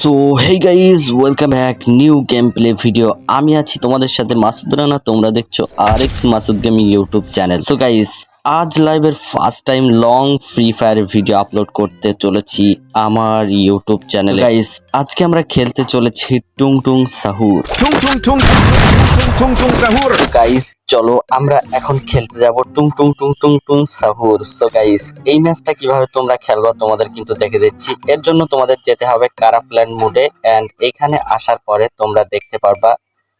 So hey guys welcome back new game play video আমি আছি তোমাদের সাথে মাসুদ রানা, তোমরা দেখছ আর X Masud gaming YouTube channel so guys আজ লাইভের first time long free fire video upload করতে চলেছি আমার ইউটিউব চ্যানেলে গাইজ আজকে আমরা খেলতে চলেছি Tung Tung Sahur. tung tung tung tung tung tung guys চলো আমরা এখন খেলতে যাব টুং টুং টুং টুং টুং সাহুর। সো গাইস এই ম্যাচটা কীভাবে তোমরা খেলবা তোমাদের কিন্তু দেখে দিচ্ছি। এর জন্য তোমাদের যেতে হবে কারাফল্যান্ড মোডে এন্ড এখানে আসার পরে তোমরা দেখতে পারবা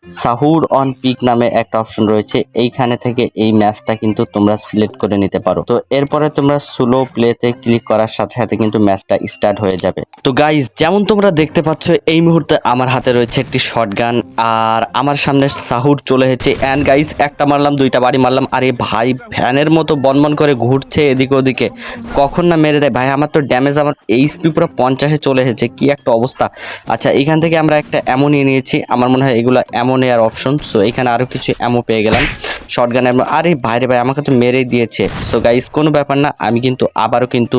সাহুর অন পিক নামে একটা অপশন রয়েছে, এইখানে থেকে এই ম্যাচটা কিন্তু তোমরা সিলেক্ট করে নিতে পারো। তো এরপরে তোমরা স্লো প্লেতে ক্লিক করার সাথে সাথে কিন্তু ম্যাচটা স্টার্ট হয়ে যাবে। তো গাইজ যেমন তোমরা দেখতে পাচ্ছ, এই মুহূর্তে আমার হাতে রয়েছে একটি শর্ট গান আর আমার সামনে সাহুর চলে এসেছে। অ্যান্ড গাইজ একটা মারলাম, দুইটা বাড়ি মারলাম। আরে ভাই, ফ্যানের মতো বনবন করে ঘুরছে এদিকে ওদিকে। কখন না মেরে দেয়? ভাই, আমার তো ড্যামেজ আমার এইচপি পুরো পঞ্চাশে চলে এসেছে। কি একটা অবস্থা। আচ্ছা এখান থেকে আমরা একটা অ্যামো নিয়ে নিয়েছি। আমার মনে হয় এগুলো অ্যামো নেওয়ার অপশন সো এখানে আরও কিছু অ্যামো পেয়ে গেলাম। শর্ট গান শর্টগান আরে ভাইরে ভাই, আমাকে তো মেরেই দিয়েছে। সো গাইস কোনো ব্যাপার না, আমি কিন্তু আবারও কিন্তু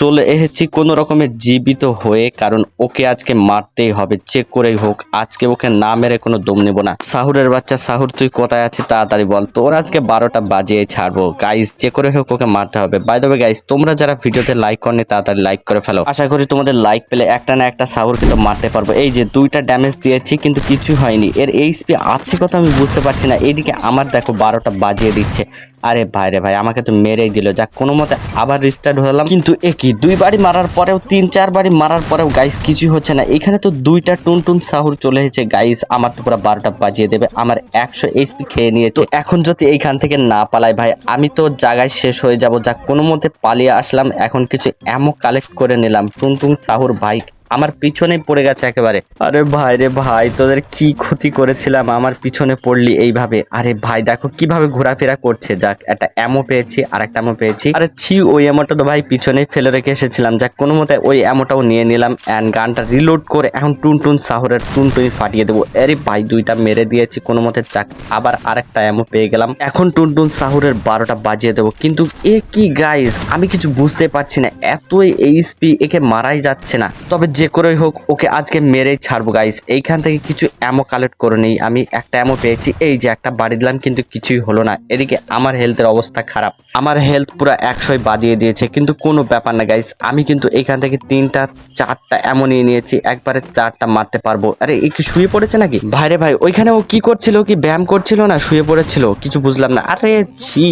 চলে এসেছি কোনো রকমের জীবিত হয়ে, কারণ ওকে আজকে মারতেই হবে চেক করেই হোক, আজকে ওকে না মেরে কোনো দম নেব না। সাহুরের বাচ্চা, সাহুর, তুই কোথায় আছিস তাড়াতাড়ি বল, তোর আজকে বারোটা বাজিয়ে ছাড়বো। গাইস যে করে হোক ওকে মারতে হবে। বাই দেবে গাইস তোমরা যারা ভিডিওতে লাইক করনি, তাড়াতাড়ি লাইক করে ফেলো। আশা করি তোমাদের লাইক পেলে একটা না একটা সাহুর কিন্তু মারতে পারব। এই যে দুইটা ড্যামেজ দিয়েছি, কিন্তু কিছু হয়নি। এর এইচপি আছে কথা আমি বুঝতে পারছি না। এদিকে আমার দেখো বারোটা বাজিয়ে দিচ্ছে। আরে ভাই রে ভাই, আমাকে তো মেরেই দিল। যাক, কোনো মতে আবার রিস্টার্ট হলাম। কিন্তু একই দুই বাড়ি মারার পরেও, তিন, চার বাড়ি মারার পরেও গাইস কিছুই হচ্ছে না। এখানে তো দুইটা টুন টুন সাহুর চলে এসেছে। গাইস আমার তো পুরো বারোটা বাজিয়ে দেবে। আমার একশো এইচপি খেয়ে নিয়েছে। এখন যদি এইখান থেকে না পালাই ভাই, আমি তো জায়গায় শেষ হয়ে যাব। যাক, কোনো মতে পালিয়ে আসলাম। এখন কিছু এমও কালেক্ট করে নিলাম। টুন টুন সাহুর বাইক আমার পিছনে পড়ে গেছে একেবারে। আরে ভাই রে ভাই, তোদের কি ক্ষতি করেছিলাম? আমার পিছনে পড়লি এইভাবে। আরে ভাই, দেখো কীভাবে ঘোরাফেরা করছে। যাক, একটা অ্যামো পেয়েছি আর একটা অ্যামো পেয়েছি। আরে ছি, ওই অ্যামোটা তো ভাই পিছনে ফেলে রেখে এসেছিলাম। যাক, কোনো মতে ওই অ্যামোটাও নিয়ে নিলাম অ্যান্ড গানটা রিলোড করে এখন টুন টুন সাহরের টুন টুনি ফাটিয়ে দেবো। আরে ভাই, দুইটা মেরে দিয়েছি, কোনো মতে যাক, আবার আরেকটা অ্যামো পেয়ে গেলাম। এখন টুন টুন সাহুরের বারোটা বাজিয়ে দেবো। কিন্তু এ কি গাইস আমি কিছু বুঝতে পারছি না। এতই এইচপি একে মারাই যাচ্ছে না। তবে যে করেই হোক, ওকে আজকে মেরেই ছাড়বো গাইস এইখান থেকে কিছু অ্যামো কালেক্ট করে নেই। আমি একটা অ্যামো পেয়েছি। এই যে একটা বাড়ি দিলাম, কিন্তু কিছুই হলো না। এদিকে আমার হেলথের অবস্থা খারাপ। আমার হেলথ পুরো একশোই বাদিয়ে দিয়েছে, কিন্তু কোনো ব্যাপার না গাইস আমি কিন্তু এইখান থেকে তিনটা, চারটা অ্যামো নিয়ে নিয়েছি। একবারে চারটা মারতে পারব। আরে এই কি শুয়ে পড়েছে নাকি? ভাইরে ভাই, ওইখানে ও কি করছিল কি, ব্যায়াম করছিল না, শুয়ে পড়েছিল? কিছু বুঝলাম না। আরে, ছি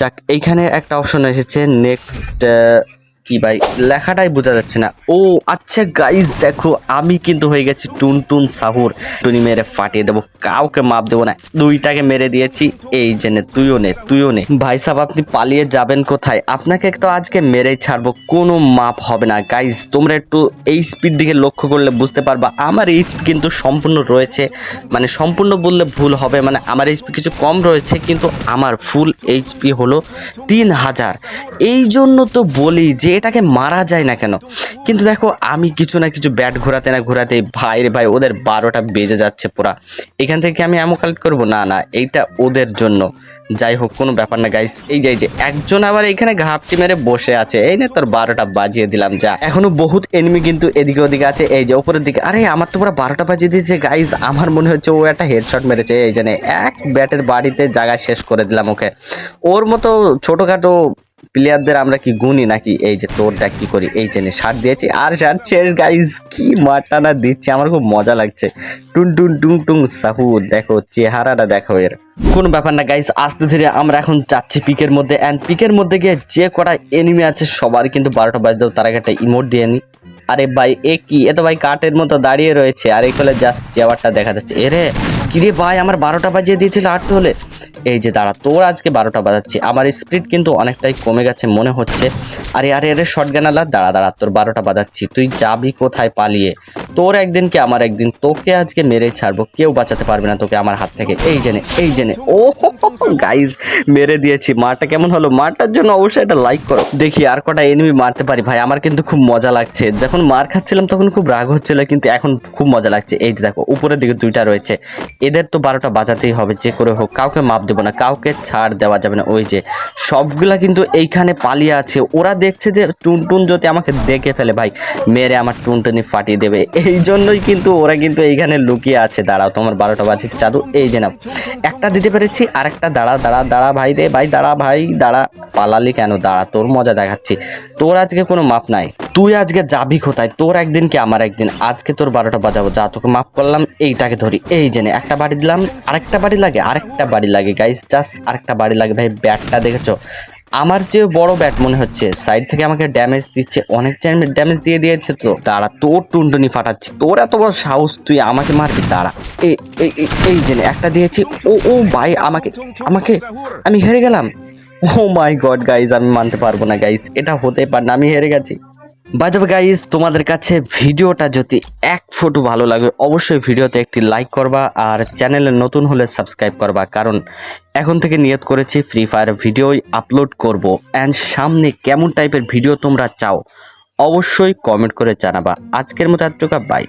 যাক, এইখানে একটা অপশন এসেছে নেক্সট কি ভাই? লেখাটাই বোঝা যাচ্ছে না। ও আচ্ছা গাইজ দেখো, আমি কিন্তু হয়ে গেছি টুন টুন সাহুর। টুনি মেরে ফাটিয়ে দেবো, কাউকে মাপ দেবো না। দুইটাকে মেরে দিয়েছি। এই যে নে, তুইও নে তুইও নে। ভাই সাহেব আপনি পালিয়ে যাবেন কোথায়? আপনাকে তো আজকে মেরেই ছাড়বো, কোনো মাপ হবে না। গাইজ তোমরা একটু এই স্পিড দিকে লক্ষ্য করলে বুঝতে পারবা, আমার এইচপি কিন্তু সম্পূর্ণ রয়েছে। মানে সম্পূর্ণ বললে ভুল হবে মানে আমার এইচপি কিছু কম রয়েছে, কিন্তু আমার ফুল এইচপি হলো তিন হাজার। এই জন্য তো বলি যে এটাকে মারা যায় না কেন? কিন্তু দেখো, আমি কিছু না কিছু ব্যাট ঘোরাতে না ঘোরাতে ভাই রে ভাই, ওদের বারোটা বেজে যাচ্ছে পুরা। এখান থেকে আমি এমন কালেক্ট করব? না না, এইটা ওদের জন্য। যাই হোক, কোনো ব্যাপার না গাইস এই যে এই যে, একজন আবার এখানে ঘাপটি মেরে বসে আছে। এই না, তোর বারোটা বাজিয়ে দিলাম, যা। এখনও বহুত এনিমি কিন্তু এদিকে ওদিকে আছে। এই যে, ওপরের দিকে। আরে, আমার তো পুরো বারোটা বাজিয়ে দিয়েছে গাইস আমার মনে হচ্ছে ও একটা হেডশট মেরেছে। এই জন্য এক ব্যাটের বাড়িতে জায়গা শেষ করে দিলাম ওকে। ওর মতো ছোটোখাটো প্লেয়ারদের আমরা কি গুনি নাকি? এই যে তোর দেখ কি করি, এই জেনে শার্ট দিয়েছি। আর শার্ট ছেড়ে গাইজ কি মাটানা দিচ্ছে, আমার খুব মজা লাগছে। টুন টুন টুং টুং সাহু, দেখো, চেহারাটা দেখো এর। কোনো ব্যাপার না গাইজ আস্তে ধীরে আমরা এখন যাচ্ছি পিকের মধ্যে। অ্যান্ড পিকের মধ্যে গিয়ে যে কটা এনিমি আছে সবার কিন্তু বারোটা বাজে দেবো তার আগে একটা ইমোট দিয়ে নি। আরে ভাই, এ কি? এ তো ভাই কাঠের মতো দাঁড়িয়ে রয়েছে। আর এই কলে জাস্ট যাওয়ারটা দেখা যাচ্ছে। এরে, কিরে ভাই, আমার বারোটা বাজিয়ে দিয়েছিল আটটা হলে। এই যে দাঁড়া, তোর আজকে বারোটা বাজাচ্ছি। আমার স্পিড কিন্তু অনেকটাই কমে গেছে মনে হচ্ছে। আরে আরে আরে শর্ট গানালা দাঁড়া দাঁড়া, তোর বারোটা বাজাচ্ছি। তুই যাবি কোথায় পালিয়ে? তোর একদিন কি আমার একদিন? তোকে আজকে মেরে ছাড়বো, কেউ বাঁচাতে পারবে না তোকে আমার হাত থেকে। এই জেনে এই জেনে। ও গাইজ মেরে দিয়েছি। মারটা কেমন হলো? মারটার জন্য অবশ্যই একটা লাইক করো। দেখি আর কটা এনিমি মারতে পারি। ভাই, আমার কিন্তু খুব মজা লাগছে। যখন মার খাচ্ছিলাম তখন খুব রাগ হচ্ছিল, কিন্তু এখন খুব মজা লাগছে। এই যে দেখো, উপরের দিকে দুইটা রয়েছে। এদের তো বারোটা বাজাতেই হবে, যে করে হোক। কাউকে মাপ দেবো না, কাউকে ছাড় দেওয়া যাবে না। ওই যে সবগুলা কিন্তু এইখানে পালিয়ে আছে। ওরা দেখছে যে টুনটুন যদি আমাকে দেখে ফেলে, ভাই, মেরে আমার টুনটুনি ফাটিয়ে দেবে। এই জন্যই কিন্তু ওরা কিন্তু এইখানে লুকিয়ে আছে। দাঁড়াও, তোমার বারোটা বাজির চাদু। এই যে না একটা দিতে পেরেছি, আর একটা দাঁড়া দাঁড়া দাঁড়া, ভাই রে, ভাই, দাঁড়া ভাই, দাঁড়া। পালালি কেন? দাঁড়া, তোর মজা দেখাচ্ছি। তোর আজকে কোনো মাপ নাই। তুই আজকে যাবি কোথায়? তোর একদিন কি আমার একদিন? আজকে তোর বারোটা বাজাবো, যা তোকে মাফ করলাম, এইটাকে ধরি। এই জেনে, একটা বাড়ি দিলাম, আরেকটা বাড়ি লাগে, আরেকটা বাড়ি লাগে গাইস জাস্ট আরেকটা বাড়ি লাগে। ভাই ব্যাটটা দেখেছ? আমার যে বড় ব্যাট মনে হচ্ছে সাইড থেকে আমাকে ড্যামেজ দিচ্ছে, অনেক ড্যামেজ দিয়ে দিয়েছে তো। দাঁড়া, তোর টুনটুনি ফাটাচ্ছি, তোর এত বড় সাহস, তুই আমাকে মারবি এই- এই জেনে, একটা দিয়েছি, ও ও, ভাই, আমাকে আমাকে, আমি হেরে গেলাম। ও মাই গড গাইজ আমি মানতে পারব না গাইজ এটা হতে পারে না, আমি হেরে গেছি। বাজাবে গাইজ তোমাদের কাছে ভিডিওটা যদি এক ফটো ভালো লাগে, অবশ্যই ভিডিওতে একটি লাইক করবা আর চ্যানেলে নতুন হলে সাবস্ক্রাইব করবা, কারণ এখন থেকে নিয়ত করেছি ফ্রি ফায়ার ভিডিওই আপলোড করব। অ্যান্ড সামনে কেমন টাইপের ভিডিও তোমরা চাও, অবশ্যই কমেন্ট করে জানাবা। আজকের মতো এতটুকু বাই